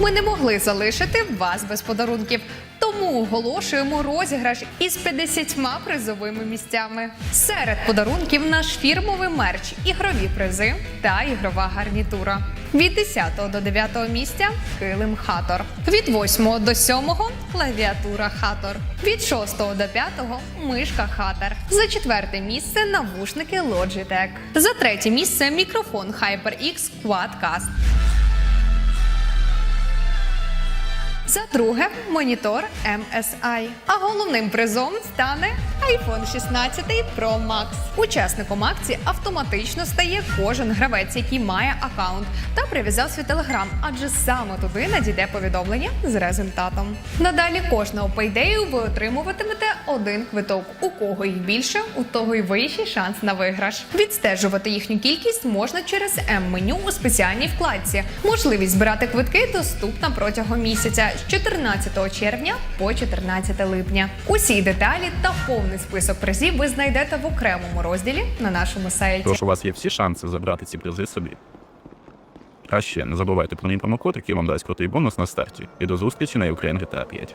Ми не могли залишити вас без подарунків. Тому оголошуємо розіграш із 50 призовими місцями. Серед подарунків наш фірмовий мерч, ігрові призи та ігрова гарнітура. Від 10 до 9 місця килим хатор. Від 8 до 7 клавіатура хатор. Від 6 до 5 мишка хатер. За четверте місце навушники Logitech. За третє місце мікрофон HyperX Quadcast. За друге монітор MSI. А головним призом стане iPhone 16 Pro Max. Учасником акції автоматично стає кожен гравець, який має аккаунт та прив'язав свій телеграм, адже саме туди надійде повідомлення з результатом. Надалі кожного пейдею ви отримуватимете один квиток. У кого їх більше, у того й вищий шанс на виграш. Відстежувати їхню кількість можна через М-меню у спеціальній вкладці. Можливість збирати квитки доступна протягом місяця з 14 червня по 14 липня. Усі деталі та повний список призів ви знайдете в окремому розділі на нашому сайті. Тож у вас є всі шанси забрати ці призи собі. А ще не забувайте про мій промокод, який вам дасть крутий бонус на старті. І до зустрічі на Ukraine GTA 5.